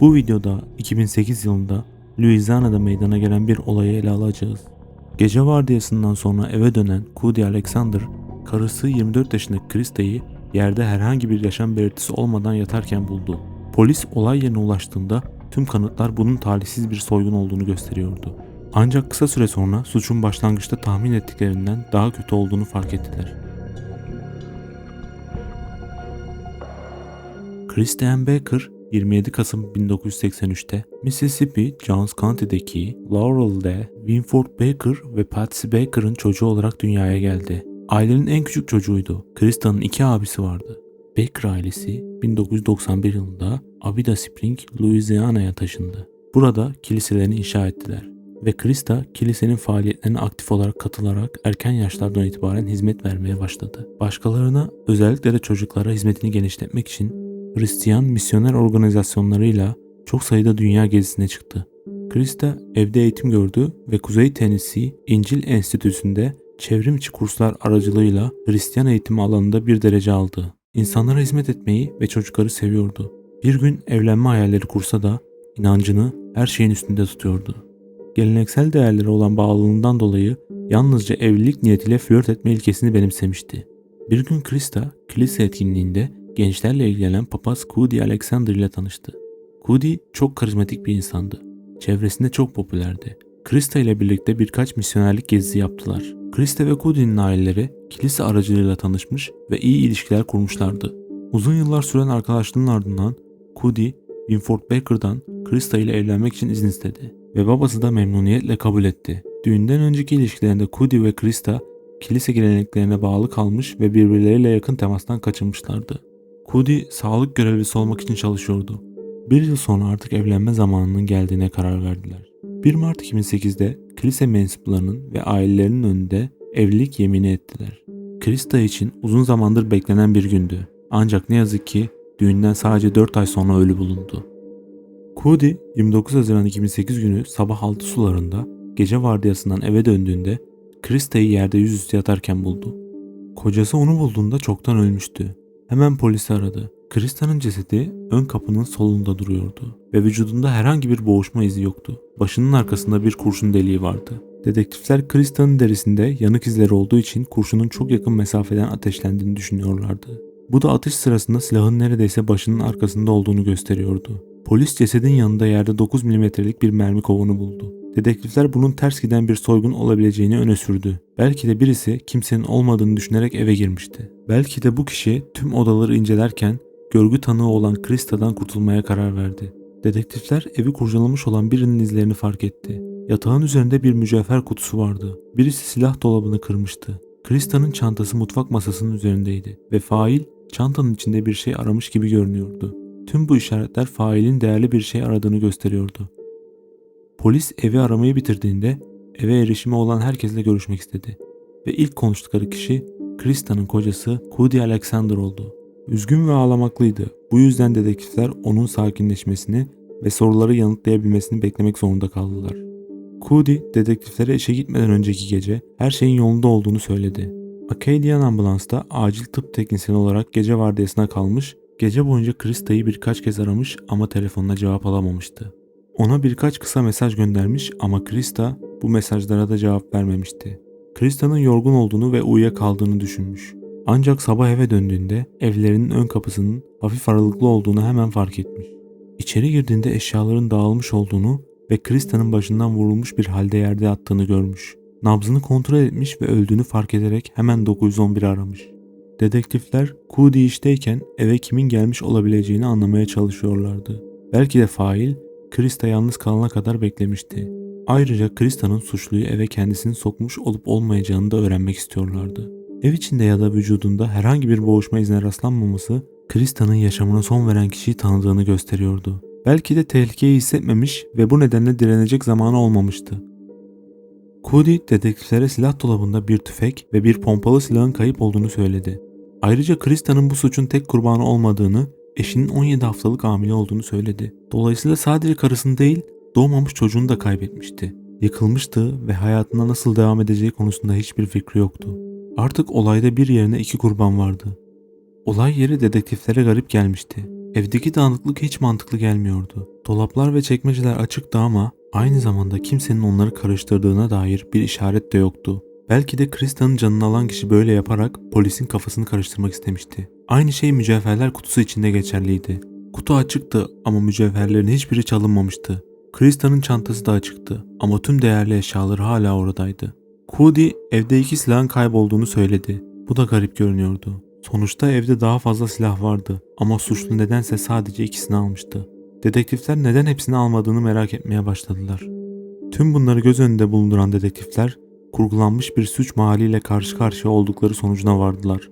Bu videoda 2008 yılında Louisiana'da meydana gelen bir olayı ele alacağız. Gece vardiyasından sonra eve dönen Cody Alexander, karısı 24 yaşındaki Krista'yı yerde herhangi bir yaşam belirtisi olmadan yatarken buldu. Polis olay yerine ulaştığında tüm kanıtlar bunun talihsiz bir soygun olduğunu gösteriyordu. Ancak kısa süre sonra suçun başlangıçta tahmin ettiklerinden daha kötü olduğunu fark ettiler. Christian Baker 27 Kasım 1983'te Mississippi Jones County'deki Laurel'de Winford Baker ve Patsy Baker'ın çocuğu olarak dünyaya geldi. Ailenin en küçük çocuğuydu. Krista'nın iki abisi vardı. Baker ailesi 1991 yılında Abida Spring, Louisiana'ya taşındı. Burada kiliselerini inşa ettiler ve Krista kilisenin faaliyetlerine aktif olarak katılarak erken yaşlardan itibaren hizmet vermeye başladı. Başkalarına özellikle de çocuklara hizmetini genişletmek için Hristiyan misyoner organizasyonlarıyla çok sayıda dünya gezisine çıktı. Krista evde eğitim gördü ve Kuzey Tennessee İncil Enstitüsü'nde çevrim içi kurslar aracılığıyla Hristiyan eğitimi alanında bir derece aldı. İnsanlara hizmet etmeyi ve çocukları seviyordu. Bir gün evlenme hayalleri kursa da inancını her şeyin üstünde tutuyordu. Geleneksel değerlere olan bağlılığından dolayı yalnızca evlilik niyetiyle flört etme ilkesini benimsemişti. Bir gün Krista kilise etkinliğinde gençlerle ilgilenen papaz Cody Alexander ile tanıştı. Cody çok karizmatik bir insandı. Çevresinde çok popülerdi. Krista ile birlikte birkaç misyonerlik gezisi yaptılar. Krista ve Cody'nin aileleri kilise aracılığıyla tanışmış ve iyi ilişkiler kurmuşlardı. Uzun yıllar süren arkadaşlığının ardından Cody, Winford Baker'dan Krista ile evlenmek için izin istedi ve babası da memnuniyetle kabul etti. Düğünden önceki ilişkilerinde Cody ve Krista kilise geleneklerine bağlı kalmış ve birbirleriyle yakın temastan kaçınmışlardı. Cody sağlık görevlisi olmak için çalışıyordu. Bir yıl sonra artık evlenme zamanının geldiğine karar verdiler. 1 Mart 2008'de kilise mensuplarının ve ailelerinin önünde evlilik yemini ettiler. Krista için uzun zamandır beklenen bir gündü. Ancak ne yazık ki düğünden sadece 4 ay sonra ölü bulundu. Cody 29 Haziran 2008 günü sabah 6 sularında gece vardiyasından eve döndüğünde Krista'yı yerde yüzüstü yatarken buldu. Kocası onu bulduğunda çoktan ölmüştü. Hemen polisi aradı. Krista'nın cesedi ön kapının solunda duruyordu ve vücudunda herhangi bir boğuşma izi yoktu. Başının arkasında bir kurşun deliği vardı. Dedektifler Krista'nın derisinde yanık izleri olduğu için kurşunun çok yakın mesafeden ateşlendiğini düşünüyorlardı. Bu da atış sırasında silahın neredeyse başının arkasında olduğunu gösteriyordu. Polis cesedin yanında yerde 9 milimetrelik bir mermi kovanı buldu. Dedektifler bunun ters giden bir soygun olabileceğini öne sürdü. Belki de birisi kimsenin olmadığını düşünerek eve girmişti. Belki de bu kişi tüm odaları incelerken görgü tanığı olan Krista'dan kurtulmaya karar verdi. Dedektifler evi kurcalamış olan birinin izlerini fark etti. Yatağın üzerinde bir mücevher kutusu vardı. Birisi silah dolabını kırmıştı. Krista'nın çantası mutfak masasının üzerindeydi ve fail çantanın içinde bir şey aramış gibi görünüyordu. Tüm bu işaretler failin değerli bir şey aradığını gösteriyordu. Polis evi aramayı bitirdiğinde eve erişimi olan herkesle görüşmek istedi ve ilk konuştukları kişi Krista'nın kocası Cody Alexander oldu. Üzgün ve ağlamaklıydı. Bu yüzden dedektifler onun sakinleşmesini ve soruları yanıtlayabilmesini beklemek zorunda kaldılar. Cody dedektiflere işe gitmeden önceki gece her şeyin yolunda olduğunu söyledi. Acadian ambulansta acil tıp teknisyeni olarak gece vardiyasına kalmış, gece boyunca Krista'yı birkaç kez aramış ama telefonuna cevap alamamıştı. Ona birkaç kısa mesaj göndermiş ama Krista bu mesajlara da cevap vermemişti. Krista'nın yorgun olduğunu ve uyuyakaldığını düşünmüş. Ancak sabah eve döndüğünde evlerinin ön kapısının hafif aralıklı olduğunu hemen fark etmiş. İçeri girdiğinde eşyaların dağılmış olduğunu ve Krista'nın başından vurulmuş bir halde yerde yattığını görmüş. Nabzını kontrol etmiş ve öldüğünü fark ederek hemen 911 aramış. Dedektifler Cody işteyken eve kimin gelmiş olabileceğini anlamaya çalışıyorlardı. Belki de fail Krista yalnız kalana kadar beklemişti. Ayrıca Krista'nın suçluyu eve kendisini sokmuş olup olmayacağını da öğrenmek istiyorlardı. Ev içinde ya da vücudunda herhangi bir boğuşma izine rastlanmaması Krista'nın yaşamına son veren kişiyi tanıdığını gösteriyordu. Belki de tehlikeyi hissetmemiş ve bu nedenle direnecek zamanı olmamıştı. Cody dedektiflere silah dolabında bir tüfek ve bir pompalı silahın kayıp olduğunu söyledi. Ayrıca Krista'nın bu suçun tek kurbanı olmadığını, eşinin 17 haftalık hamile olduğunu söyledi. Dolayısıyla sadece karısını değil, doğmamış çocuğunu da kaybetmişti. Yıkılmıştı ve hayatına nasıl devam edeceği konusunda hiçbir fikri yoktu. Artık olayda bir yerine iki kurban vardı. Olay yeri dedektiflere garip gelmişti. Evdeki dağınıklık hiç mantıklı gelmiyordu. Dolaplar ve çekmeceler açıktı ama aynı zamanda kimsenin onları karıştırdığına dair bir işaret de yoktu. Belki de Krista'nın canını alan kişi böyle yaparak polisin kafasını karıştırmak istemişti. Aynı şey mücevherler kutusu içinde geçerliydi. Kutu açıktı ama mücevherlerin hiçbiri çalınmamıştı. Krista'nın çantası da açıktı ama tüm değerli eşyaları hala oradaydı. Cody evde iki silahın kaybolduğunu söyledi. Bu da garip görünüyordu. Sonuçta evde daha fazla silah vardı ama suçlu nedense sadece ikisini almıştı. Dedektifler neden hepsini almadığını merak etmeye başladılar. Tüm bunları göz önünde bulunduran dedektifler kurgulanmış bir suç mahalliyle karşı karşıya oldukları sonucuna vardılar.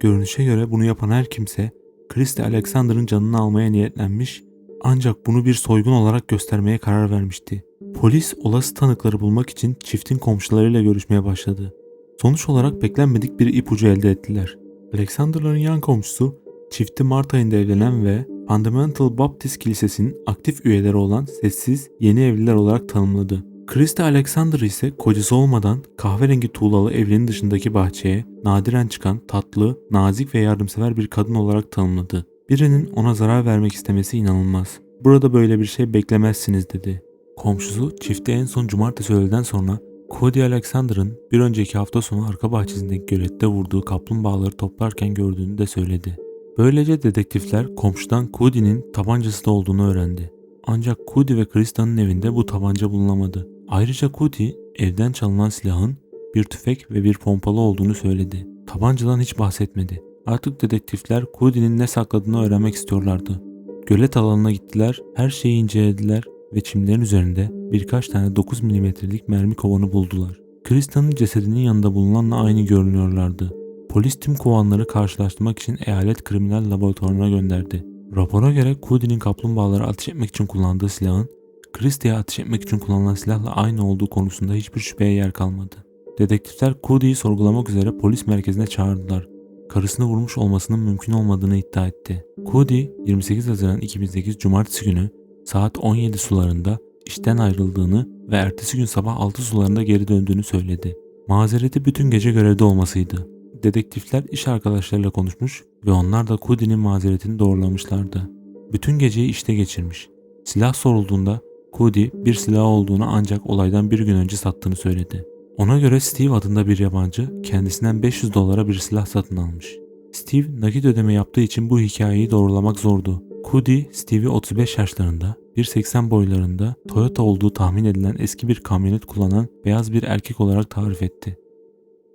Görünüşe göre bunu yapan her kimse Christie Alexander'ın canını almaya niyetlenmiş ancak bunu bir soygun olarak göstermeye karar vermişti. Polis olası tanıkları bulmak için çiftin komşularıyla görüşmeye başladı. Sonuç olarak beklenmedik bir ipucu elde ettiler. Alexander'ların yan komşusu çifti Mart ayında evlenen ve Fundamental Baptist Kilisesi'nin aktif üyeleri olan sessiz yeni evliler olarak tanımladı. Krista Alexander ise kocası olmadan kahverengi tuğlalı evinin dışındaki bahçeye nadiren çıkan tatlı, nazik ve yardımsever bir kadın olarak tanımladı. Birinin ona zarar vermek istemesi inanılmaz. Burada böyle bir şey beklemezsiniz dedi. Komşusu çifte en son cumartesi öğleden sonra Cody Alexander'ın bir önceki hafta sonu arka bahçesindeki gölette vurduğu kaplumbağaları toplarken gördüğünü de söyledi. Böylece dedektifler komşudan Cody'nin tabancası da olduğunu öğrendi. Ancak Cody ve Krista'nın evinde bu tabanca bulunamadı. Ayrıca Cody evden çalınan silahın bir tüfek ve bir pompalı olduğunu söyledi. Tabancadan hiç bahsetmedi. Artık dedektifler Cody'nin ne sakladığını öğrenmek istiyorlardı. Gölet alanına gittiler, her şeyi incelediler ve çimlerin üzerinde birkaç tane 9 milimetrelik mermi kovanı buldular. Krista'nın cesedinin yanında bulunanla aynı görünüyorlardı. Polis tüm kovanları karşılaştırmak için eyalet kriminal laboratuvarına gönderdi. Rapora göre Cody'nin kaplumbağaları ateş etmek için kullandığı silahın Christie'ye ateş etmek için kullanılan silahla aynı olduğu konusunda hiçbir şüpheye yer kalmadı. Dedektifler Cody'yi sorgulamak üzere polis merkezine çağırdılar. Karısını vurmuş olmasının mümkün olmadığını iddia etti. Cody 28 Haziran 2008 Cumartesi günü saat 17 sularında işten ayrıldığını ve ertesi gün sabah 6 sularında geri döndüğünü söyledi. Mazereti bütün gece görevde olmasıydı. Dedektifler iş arkadaşlarıyla konuşmuş ve onlar da Cody'nin mazeretini doğrulamışlardı. Bütün geceyi işte geçirmiş. Silah sorulduğunda Cody bir silah olduğunu ancak olaydan bir gün önce sattığını söyledi. Ona göre Steve adında bir yabancı kendisinden 500 dolara bir silah satın almış. Steve nakit ödeme yaptığı için bu hikayeyi doğrulamak zordu. Cody, Steve'i 35 yaşlarında, 1.80 boylarında, Toyota olduğu tahmin edilen eski bir kamyonet kullanan beyaz bir erkek olarak tarif etti.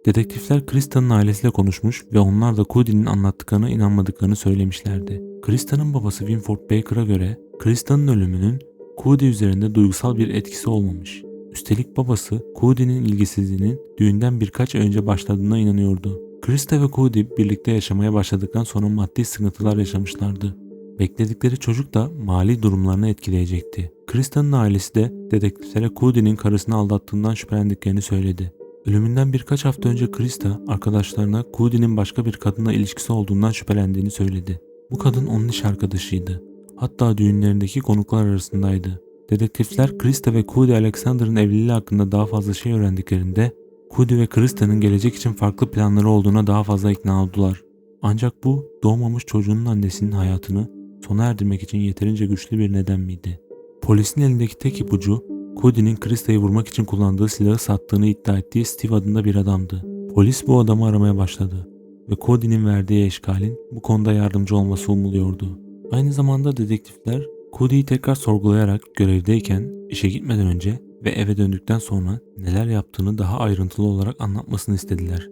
Dedektifler Krista'nın ailesiyle konuşmuş ve onlar da Cody'nin anlattıklarına inanmadıklarını söylemişlerdi. Krista'nın babası Winford Baker'a göre Krista'nın ölümünün Cody üzerinde duygusal bir etkisi olmamış. Üstelik babası Cody'nin ilgisizliğinin düğünden birkaç ay önce başladığına inanıyordu. Krista ve Cody birlikte yaşamaya başladıktan sonra maddi sıkıntılar yaşamışlardı. Bekledikleri çocuk da mali durumlarını etkileyecekti. Krista'nın ailesi de dedektiflere Cody'nin karısını aldattığından şüphelendiklerini söyledi. Ölümünden birkaç hafta önce Krista arkadaşlarına Cody'nin başka bir kadınla ilişkisi olduğundan şüphelendiğini söyledi. Bu kadın onun iş arkadaşıydı. Hatta düğünlerindeki konuklar arasındaydı. Dedektifler Krista ve Cody Alexander'ın evliliği hakkında daha fazla şey öğrendiklerinde Cody ve Krista'nın gelecek için farklı planları olduğuna daha fazla ikna oldular. Ancak bu doğmamış çocuğunun annesinin hayatını sona erdirmek için yeterince güçlü bir neden miydi? Polisin elindeki tek ipucu Cody'nin Krista'yı vurmak için kullandığı silahı sattığını iddia ettiği Steve adında bir adamdı. Polis bu adamı aramaya başladı ve Cody'nin verdiği eşkalin bu konuda yardımcı olması umuluyordu. Aynı zamanda dedektifler Cody'yi tekrar sorgulayarak görevdeyken işe gitmeden önce ve eve döndükten sonra neler yaptığını daha ayrıntılı olarak anlatmasını istediler.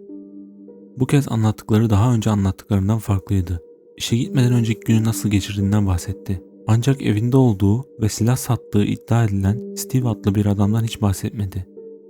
Bu kez anlattıkları daha önce anlattıklarından farklıydı. İşe gitmeden önceki günü nasıl geçirdiğinden bahsetti. Ancak evinde olduğu ve silah sattığı iddia edilen Steve adlı bir adamdan hiç bahsetmedi.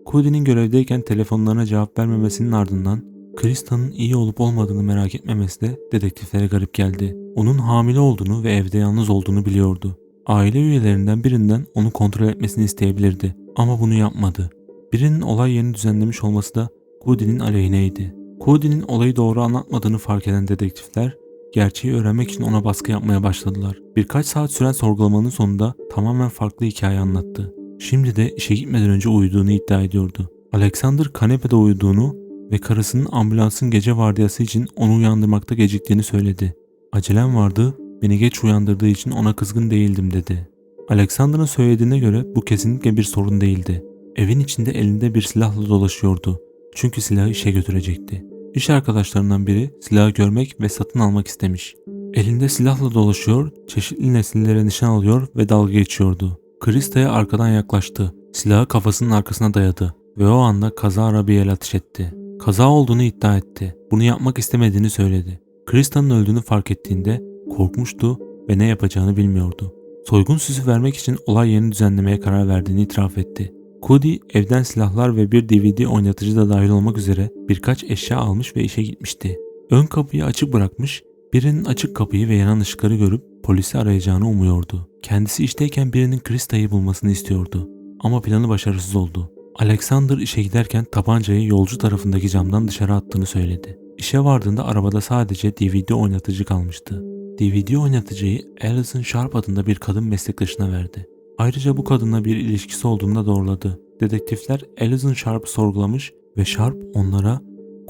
Cody'nin görevdeyken telefonlarına cevap vermemesinin ardından Krista'nın iyi olup olmadığını merak etmemesi de dedektiflere garip geldi. Onun hamile olduğunu ve evde yalnız olduğunu biliyordu. Aile üyelerinden birinden onu kontrol etmesini isteyebilirdi ama bunu yapmadı. Birinin olay yerini düzenlemiş olması da Cody'nin aleyhineydi. Cody'nin olayı doğru anlatmadığını fark eden dedektifler gerçeği öğrenmek için ona baskı yapmaya başladılar. Birkaç saat süren sorgulamanın sonunda tamamen farklı hikaye anlattı. Şimdi de işe gitmeden önce uyuduğunu iddia ediyordu. Alexander kanepede uyuduğunu ve karısının ambulansın gece vardiyası için onu uyandırmakta geciktiğini söyledi. Acelem vardı, beni geç uyandırdığı için ona kızgın değildim dedi. Alexander'ın söylediğine göre bu kesinlikle bir sorun değildi. Evin içinde elinde bir silahla dolaşıyordu. Çünkü silahı işe götürecekti. İş arkadaşlarından biri silahı görmek ve satın almak istemiş. Elinde silahla dolaşıyor, çeşitli nesillere nişan alıyor ve dalga geçiyordu. Krista'ya arkadan yaklaştı. Silahı kafasının arkasına dayadı ve o anda kaza arabaya el ateş etti. Kaza olduğunu iddia etti. Bunu yapmak istemediğini söyledi. Krista'nın öldüğünü fark ettiğinde korkmuştu ve ne yapacağını bilmiyordu. Soygun süsü vermek için olay yerini düzenlemeye karar verdiğini itiraf etti. Cody evden silahlar ve bir DVD oynatıcı da dahil olmak üzere birkaç eşya almış ve işe gitmişti. Ön kapıyı açık bırakmış, birinin açık kapıyı ve yanan ışıkları görüp polisi arayacağını umuyordu. Kendisi işteyken birinin Krista'yı bulmasını istiyordu. Ama planı başarısız oldu. Alexander işe giderken tabancayı yolcu tarafındaki camdan dışarı attığını söyledi. İşe vardığında arabada sadece DVD oynatıcı kalmıştı. DVD oynatıcıyı Alison Sharp adında bir kadın meslektaşına verdi. Ayrıca bu kadınla bir ilişkisi olduğunu da doğruladı. Dedektifler Alison Sharp'ı sorgulamış ve Sharp onlara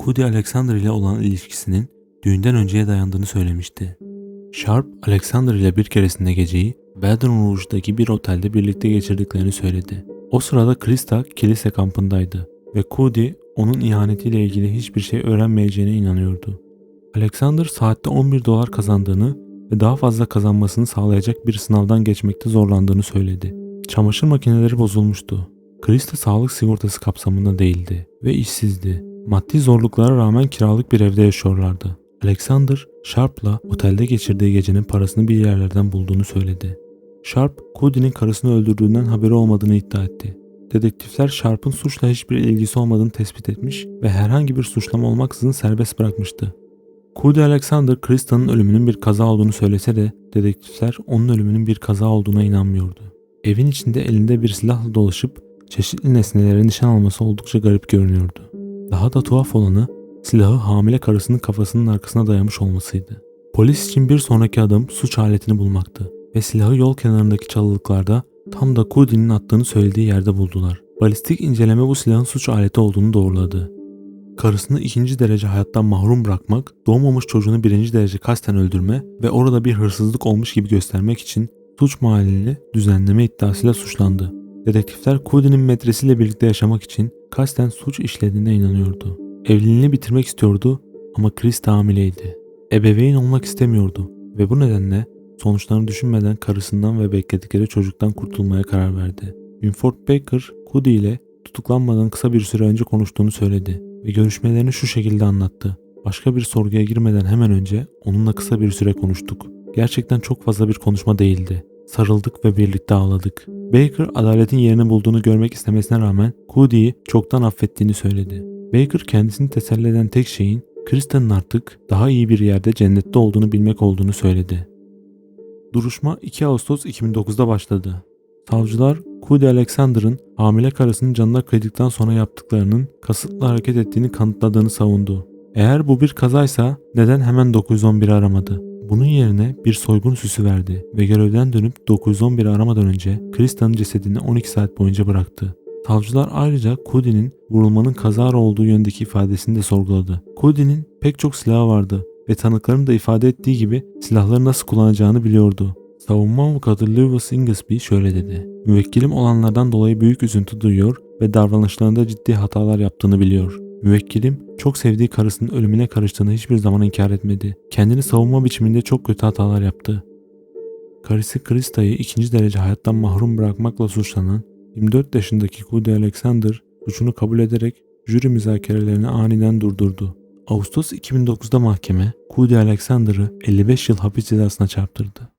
Cody Alexander ile olan ilişkisinin düğünden önceye dayandığını söylemişti. Sharp, Alexander ile bir keresinde geceyi Baton Rouge'daki bir otelde birlikte geçirdiklerini söyledi. O sırada Krista kilise kampındaydı ve Cody onun ihanetiyle ilgili hiçbir şey öğrenmeyeceğine inanıyordu. Alexander saatte 11 dolar kazandığını ve daha fazla kazanmasını sağlayacak bir sınavdan geçmekte zorlandığını söyledi. Çamaşır makineleri bozulmuştu. Krista sağlık sigortası kapsamında değildi ve işsizdi. Maddi zorluklara rağmen kiralık bir evde yaşıyorlardı. Alexander, Sharp'la otelde geçirdiği gecenin parasını bir yerlerden bulduğunu söyledi. Sharp, Cody'nin karısını öldürdüğünden haberi olmadığını iddia etti. Dedektifler Sharp'ın suçla hiçbir ilgisi olmadığını tespit etmiş ve herhangi bir suçlama olmaksızın serbest bırakmıştı. Cody Alexander, Krista'nın ölümünün bir kaza olduğunu söylese de dedektifler onun ölümünün bir kaza olduğuna inanmıyordu. Evin içinde elinde bir silahla dolaşıp çeşitli nesnelere nişan alması oldukça garip görünüyordu. Daha da tuhaf olanı silahı hamile karısının kafasının arkasına dayamış olmasıydı. Polis için bir sonraki adım suç aletini bulmaktı ve silahı yol kenarındaki çalılıklarda tam da Cody'nin attığını söylediği yerde buldular. Balistik inceleme bu silahın suç aleti olduğunu doğruladı. Karısını ikinci derece hayattan mahrum bırakmak, doğmamış çocuğunu birinci derece kasten öldürme ve orada bir hırsızlık olmuş gibi göstermek için suç mahallini düzenleme iddiasıyla suçlandı. Dedektifler Cody'nin metresiyle birlikte yaşamak için kasten suç işlediğine inanıyordu. Evliliğini bitirmek istiyordu ama Chris hamileydi. Ebeveyn olmak istemiyordu ve bu nedenle sonuçlarını düşünmeden karısından ve bekledikleri çocuktan kurtulmaya karar verdi. Winford Baker, Cody ile tutuklanmadan kısa bir süre önce konuştuğunu söyledi ve görüşmelerini şu şekilde anlattı. Başka bir sorguya girmeden hemen önce onunla kısa bir süre konuştuk. Gerçekten çok fazla bir konuşma değildi. Sarıldık ve birlikte ağladık. Baker adaletin yerini bulduğunu görmek istemesine rağmen Cody'yi çoktan affettiğini söyledi. Baker kendisini teselli eden tek şeyin Kristen'in artık daha iyi bir yerde cennette olduğunu bilmek olduğunu söyledi. Duruşma 2 Ağustos 2009'da başladı. Savcılar Cody Alexander'ın hamile karısının canına kıydıktan sonra yaptıklarının kasıtlı hareket ettiğini kanıtladığını savundu. Eğer bu bir kazaysa neden hemen 911'i aramadı? Bunun yerine bir soygun süsü verdi ve görevden dönüp 911'i aramadan önce Krista'nın cesedini 12 saat boyunca bıraktı. Savcılar ayrıca Cody'nin vurulmanın kazara olduğu yöndeki ifadesini de sorguladı. Cody'nin pek çok silahı vardı ve tanıkların da ifade ettiği gibi silahları nasıl kullanacağını biliyordu. Savunma avukatı Lewis Inglesby şöyle dedi. Müvekkilim olanlardan dolayı büyük üzüntü duyuyor ve davranışlarında ciddi hatalar yaptığını biliyor. Müvekkilim çok sevdiği karısının ölümüne karıştığını hiçbir zaman inkar etmedi. Kendini savunma biçiminde çok kötü hatalar yaptı. Karısı Krista'yı ikinci derece hayattan mahrum bırakmakla suçlanan 24 yaşındaki Cody Alexander suçunu kabul ederek jüri müzakerelerini aniden durdurdu. Ağustos 2009'da mahkeme Cody Alexander'ı 55 yıl hapis cezasına çarptırdı.